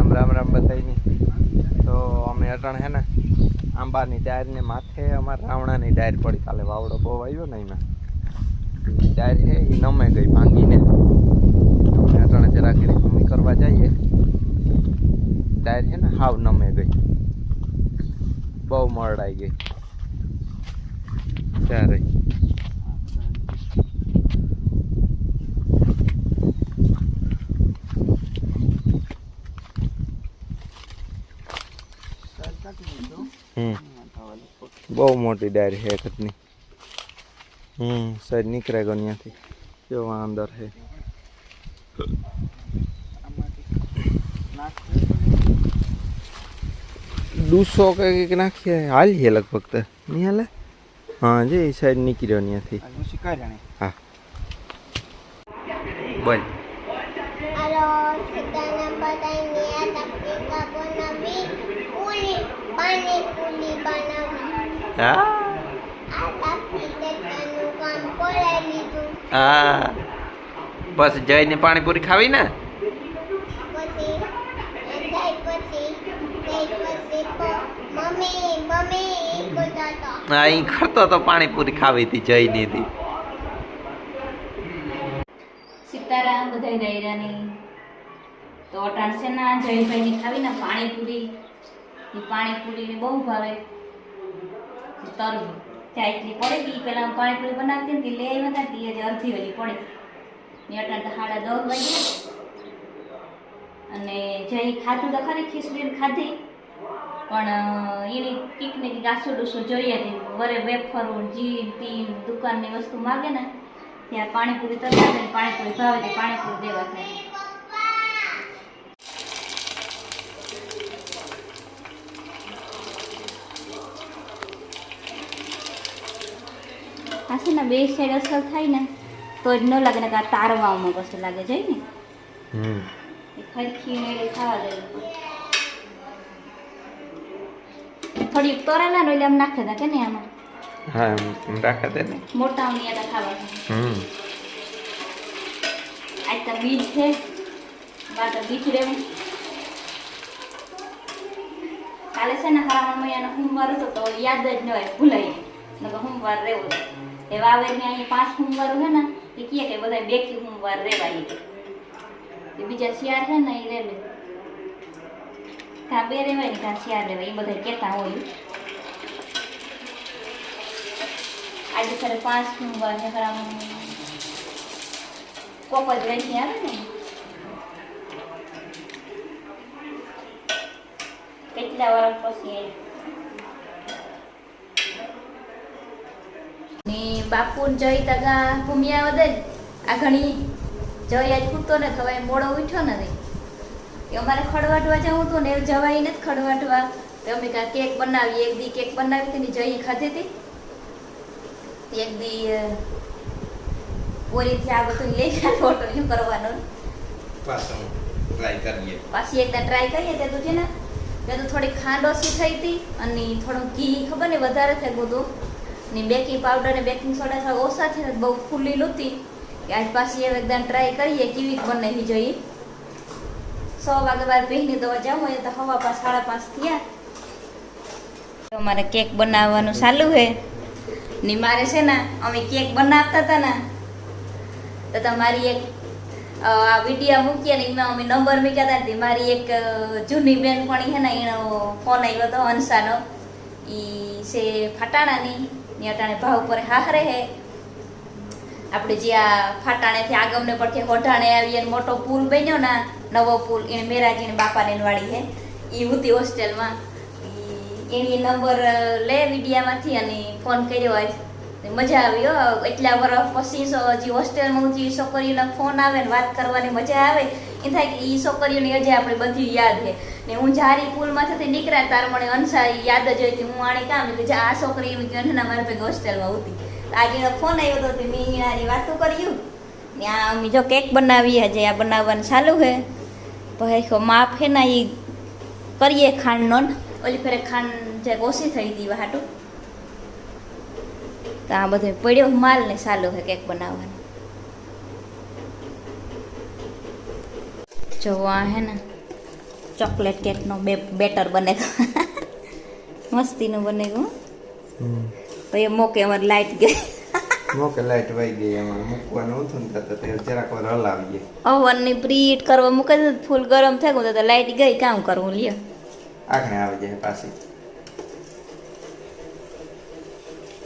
રામ રામ રામ બધાની તો અમે અટણ હે ને આંબાની ડાયરને માથે અમારે રાવણાની ડાયર પડી. કાલે વાવડો બહુ આવ્યો ને એમાં. ડાયર છે એ નમે ગઈ ભાંગીને. અમે અટણે જરા કરી ખમી કરવા જઈએ. ડાયર છે ને હાવ નમે ગઈ. બહુ મરડાઈ ગઈ. ત્યારે હમ બહુ મોટી ડાયરી છે એકની હમ. સાઈડ નીકળે ગયો ત્યાંથી કેવો અંદર છે. દૂસો કે કંઈક નાખીએ. છે લગભગ તો. નહીં હાલે? હા જે એ સાઈડ નીકળ્યો ત્યાંથી હા બોલ. પાણી પૂરી badan હા. હા. બસ જઈને પાણીપુરી ખાવી ને? અહીં ખરતો તો પાણીપુરી ખાવી હતી જઈને હતી સીતારામ બધા દાયરાની તો અટાણસે ના જયભાઈ ની ખાવી ને પાણીપુરી. પાણીપુરી ને બહુ ભાવે. તરવું ત્યાં એટલી પડે ગઈ. પહેલાં પાણીપુરી બનાવતી ને તે લઈ આવ્યા હતા તે હજી અડધી હજી પડે. ને અટાણ તો સાડા દસ વાગે અને જય ખાધું તો ખરી ખીચડીને ખાધી. પણ એની કીક ને કીક આસુ ડૂસું જોઈએ હતી વરે વેફરો જીન તીન દુકાનની વસ્તુ માગે ને, ત્યાં પાણીપુરી તો ના પાણીપુરી ભાવે તો પાણીપુરી દેવા થાય. આ છે ને બે સાઈડ અસર થાય ને તો જ ન લાગે ને કે આ તારવામાં કશું લાગે જાય ને? ખરખી ને એટલે ખાવા દેવું થોડી તોરેલા નો એટલે આમ નાખે દા કે ને આમાં? હા રાખે તે ને? મોટા ઉનિયા ખાવા. હમ. આજ તો બીજ છે. બાર તો બીજ રહેવું. કાલે છે ને હરામણ મૈયાનો સોમવાર હતો તો યાદ જ ન હોય ભૂલાઈ નકર સોમવાર રહેવો. એ વાવેરને અહીં પાંચ સોમવાર છે ને, એ કહે કે બધા બેકી સોમવાર રહેવાય કે બીજા શિયાળ છે ને, એ રેવે. કાં બે રહેવાય ને કાં શિયાળ રહેવાય એ બધા કહેતા હોય. આજે ખરે પાંચ સોમવાર છે ખરા કોક જ વેચી આવે ને. કેટલા વર્ષ પછી આવી. બાપુ ને જઈ તગા ભૂમિયા વધે ને આ ઘણી જઈ આજ કૂદતો ને ખવાય મોડો ઉઠ્યો નથી એ અમારે ખડવાટવા જવું હતું ને જવાય નથી ખડવાટવા. તો અમે કાં કેક બનાવી એક દી કેક બનાવી હતી ને જઈ ખાધી હતી. એક દી ઓરીથી આ બધું લઈ ગયા ફોટો શું કરવાનો. પાછો ટ્રાય કરીએ. પાછી એકદમ ટ્રાય કરીએ તે તું છે ને. મેં તો થોડી ખાંડ ઓછી થઈ હતી અને થોડું ઘી ખબર ને વધારે થઈ ગયું હતું. ને બેકિંગ પાવડર અને બેકિંગ સોડા થોડા ઓછા છે ને બહુ ફૂલી લૂતી કે આજ પાછી હવે એકદમ ટ્રાય કરીએ, કેવી બને જોઈએ. સો વાગે બાર પહેરીને દવા જાઉં હોય તો હવા પાંચ સાડા પાંચ થયા. તો મારે કેક બનાવવાનું ચાલુ છે ને મારે છે ને, અમે કેક બનાવતા હતા ને, તો તમારી એક આ વિડીયા મૂકીએ ને, એમાં અમે નંબર મૂક્યા હતા મારી એક જૂની બેનપણી છે ને, એનો ફોન આવ્યો હતો, હંસાનો. એ છે ફાટાણાની. ને અટાણે ભાવ પર હાહરે હે. આપણે જે આ ફાટાણેથી આગમને પરથી હોઢાણે આવીએ અને મોટો પુલ બન્યો ને, નવો પુલ, એને મેરાજીને બાપાને વાળી હે. એ હતી હોસ્ટેલમાં. એની નંબર લે વિડીયામાંથી અને ફોન કર્યો હોય મજા આવી હો. એટલા વર્ષ પછી હજી હોસ્ટેલમાં જે છોકરીઓના ફોન આવે ને વાત કરવાની મજા આવે. એ થાય કે એ છોકરીઓની હજી આપણે બધી યાદ છે. ને હું જારી પુલમાંથી નીકળ્યા તાર મને અંશા યાદ જ હોય હું આણે કામ કે જા આ છોકરી એમ કે ને મારી ભેગી હોસ્ટેલમાં હતી આજે એનો ફોન આવ્યો હતો મેં એનાની વાતો કર્યું ને આ અમે જો કેક બનાવી હજી આ બનાવવાનું ચાલુ છે. ભાઈ માફ છે ને એ કરીએ ખાંડનો ઓલી ફેરે ખાંડ જે ઓછી થઈ હતી હાટું તો આ બધો પડ્યો માલ ને ચાલુ છે કેક બનાવવાનું. જો આ હે ને ચોકલેટ કેકનો બે બેટર બને. મસ્તીનું બને ગયું તો એ મોકે અમારે લાઈટ ગઈ. મોકે લાઈટ વહી ગઈ એમાં મૂકવાનું હતું ને તો તે જરાક વાર હલાવીએ ઓવનની પ્રીટ કરવા મૂકે છે ફૂલ ગરમ થઈ ગયું તો લાઈટ ગઈ કામ કરવું લ્યો. આખણે આવી જાય પાછી.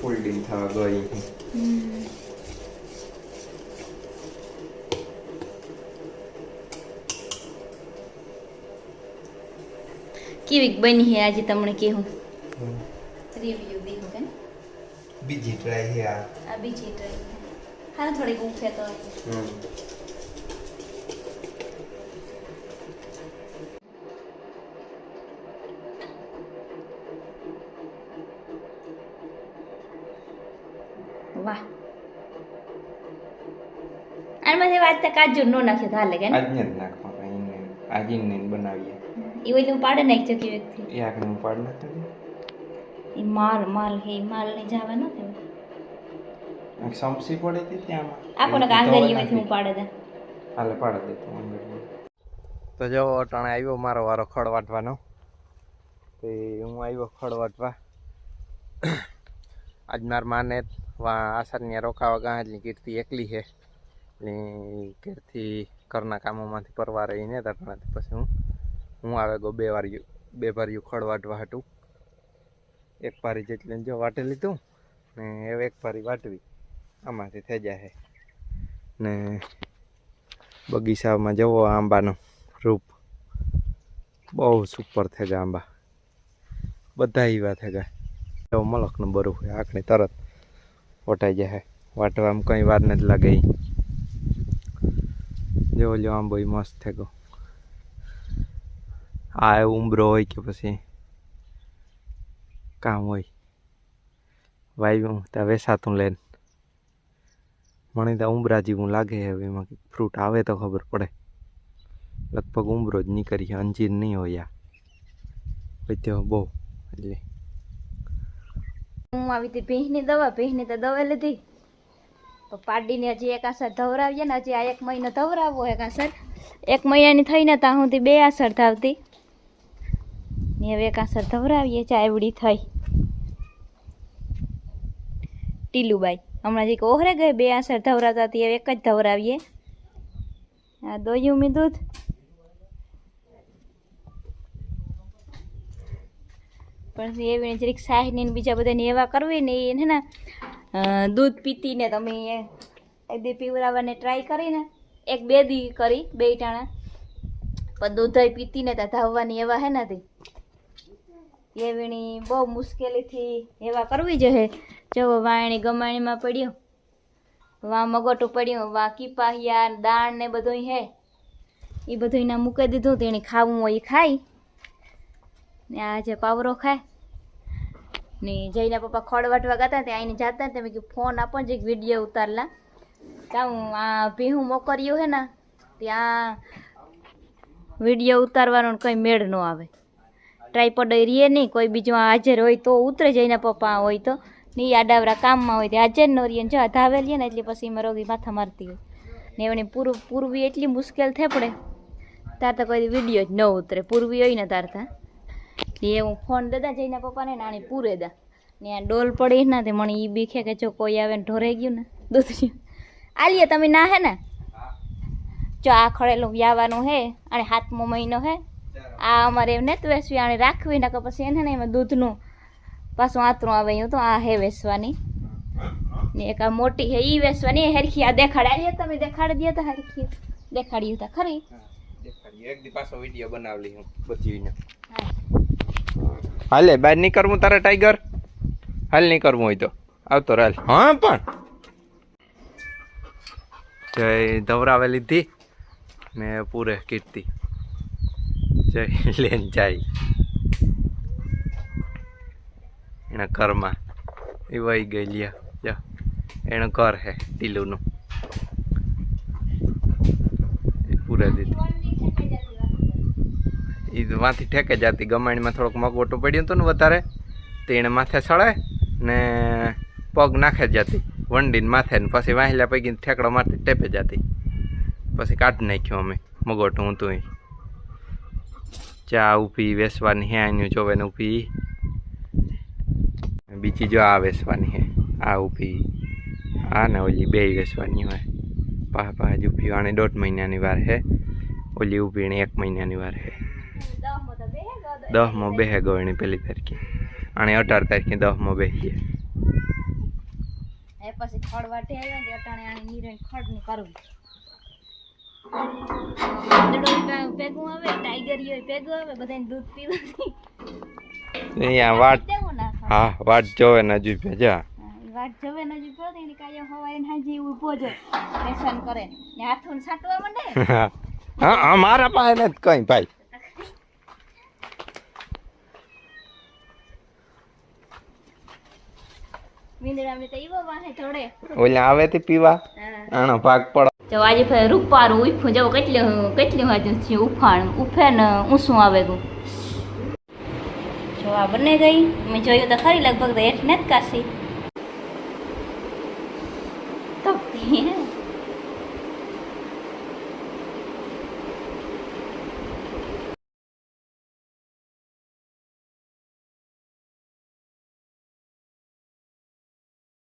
ફૂલ ડીમ થવા ગઈ. કેવી બની હે આજે તમને કેવું રિવ્યુ દીધું કે બીજી ટ્રાય હે આ. આ બીજી ટ્રાય હા. થોડીક ઉઠે તો. વાહ. આમાંથી વાત તો કાજુ નો નાખે તો હાલે કે ને? આજને જ નાખવા એને આજીને બનાવીએ. એ ઓલી હું પાડે નાખજો કે વ્યક્તિ એ આખણે હું પાડ નાખી એ માલ માલ હે માલ ને જવા ન એક સમસી પડે હતી ત્યાં આપણને કાંગરીમાંથી હું પાડે દે હાલે પાડ દે તું આંગળી તો જો અટાણે આવ્યો મારો વારો ખડ વાટવાનો તે હું આવ્યો ખડ વાટવા આજ માર માને વા આસરની રોકાવા ગાંજની કીર્તિ એકલી છે એટલે ઘેરથી ઘરના કામોમાંથી પરવા રહીને તટણાથી પછી હું હું આવે ગયો બે વાર બે ભાર્યું ખડ વાટવા હતું એક પારી જેટલી જો વાટી લીધું ને હવે એક પારી વાટવી. આમાંથી થઈ જાય ને બગીચામાં જવો આંબાનો રૂપ. બહુ સુપર થઈ ગયા આંબા. બધા એવા થઈ ગયા એવો મલકનું બરું હોય આખણી તરત વટાઈ જાય વાટવામાં કંઈ વાર નથી લાગે. જેવો જેવો આંબો ઈ મસ્ત થઈ ગયો આ એ ઉંબરો હોય કે પછી કામ હોય વાવ્યું ત્યાં વેસાતું લઈને મને તો ઉંબરા જેવું લાગે હવે એમાં ફ્રૂટ આવે તો ખબર પડે લગભગ ઉંબરો જ નીકળી અંજીર નહીં હોય આ બહુ એટલે હું આવી હતી ભીંસની દવા ભીંસની તો દવા લીધી પાડીને હજી એક આસર ધવરાવીએ ને હજી આ એક મહિનો ધવરાવવો એક આસર એક મહિનાની થઈને ત્યાં સુધી બે આસર ધાવતી ને હવે એક આસર ધવરાવીએ ચાયવડી થઈ. ટીલુબાઈ, હમણાં જે ઓહરે ગઈ, બે આસર ધવરાતા હતી, હવે એક જ ધવરાવીએ. આ દોયું મેં દૂધ. પણ એવી જરીક સાહીની ને બીજા બધાને એવા કરવી ને એને ને દૂધ પીતીને તમે એક દી પીવરાવવાને ટ્રાય કરીને, એક બે દી કરી, બે ટાણા. પણ દૂધ પીતીને ત્યાં ધાવવાની એવા હે નથી એવીણી બહુ મુશ્કેલીથી એવા કરવી જોઈએ. જો વાણી ગમાણીમાં પડ્યું, વા મગોટું પડ્યું, વા કીપાહિયા દાણ ને બધું હે એ બધું એના મૂકી દીધું, તેણે ખાવું હોય એ ખાય. ને આજે પાવરો ખાય, ને જઈને પપ્પા ખોડ ગયા ત્યાં આવીને જાતા તમે કીધું, ફોન આપો ને જે વીડિયો ઉતારલા. ત્યાં આ ભીહું મોકર્યું હે ને, ત્યાં વીડિયો ઉતારવાનો કંઈ મેળ ન આવે. ટ્રાયપોડ રીએ નહીં કોઈ બીજું હાજર હોય તો ઉતરે જઈને પપ્પા હોય તો. ને આડાવરા કામમાં હોય તે હાજર ન રહીએ જો ધાવેલીએ ને એટલે પછી એમાં રોગી માથા મારતી હોય. ને એની પૂરું પૂરવી એટલી મુશ્કેલ થઈ પડે. તાર તો કોઈ વીડિયો જ ન ઉતરે પૂરવી હોય ને તાર તા. એ હું ફોન દેતા જઈને પપ્પાને નાની પૂરે દા. ને આ ડોલ પડી ના તે મને એ બીખે કે જો કોઈ આવે ને ઢોરાઈ ગયું ને દૂધ આલીએ તમે ના હે ને? જો આ ખડેલું વ્યાવાનું હે અને હાથમો મહિનો હે આ અમારે એમ નથી વેસવી આને રાખવી નાખો પછી એને ને એમાં દૂધનું પાછું આતરું આવે એવું તો આ હે વેસવાની. ને એક આ મોટી હે ઈ વેસવાની હરખી આ દેખાડી તમે દેખાડી દે તો હરખી. દેખાડી હતા ખરી. એક દી પાછો વીડિયો બનાવલી હું બધી હાલે બહાર નહીં કરવું તારે ટાઈગર? હાલ નહીં કરવું હોય તો. આવતો રાલ. હા પણ. જય ધવરાવે લીધી ને પૂરે કીર્તિ. લેન જાય. એના કરમાં એ વહી ગઈ, લ્યા, જા. એનું કર હે, ટીલુનું. પૂરા દીધી એ વાંથી ઠેકે જતી ગમાણીમાં થોડોક મગવટું પડ્યું હતું ને વધારે, તે એને માથે સળે ને પગ નાખે જતી, વંડીને માથે ને પછી વાહિલા પૈકી ઠેકડો મારતી, ટેપે જતી. પછી કાઢી નાખ્યું અમે મગવટું હતું ચા ઊભી વેસવાની હે આની જોવે ને ઊભી. બીજી જો આ વેસવાની હે, આ ઊભી. આ ને ઓલી બે વેસવાની હોય. પા પા જ ઊભી આને દોઢ મહિનાની વાર હે. ઓલી ઊભી એક મહિનાની વાર હે. દહમો બેહે ગવણી પેલી તારીખે. અને અઢાર તારીખે દહમો બે હે પછી ખડ વાટે ને અટાણે આની નીરણ ખડની ભેગું આવે ટાઈગરીઓ ભેગું આવે બધાને દૂધ પીવાથી અહીંયા વાટ હા વાટ જોવે ને ભેજા વાટ જવે નજી પડે એની કાયમ હવાય ને હાજી ઊભો જ. લેસન કરે ને હાથું છાંટવા માંડે હા હા મારા પાસે નથી કઈ ભાઈ. મીંદડામને તો ઈવો વાહે થોડે ઓલા આવે તે પીવા? આનો ભાગ પડો જો આજે ફે રૂપારું ઉફું જવું કેટલી કેટલી વાજુ છે ઉફાણ ઉફે ને ઊંસું આવે ગયું જો આ બને ગઈ. મેં જોયું તો ખરી, લગભગ તો એટ નથી કાશી.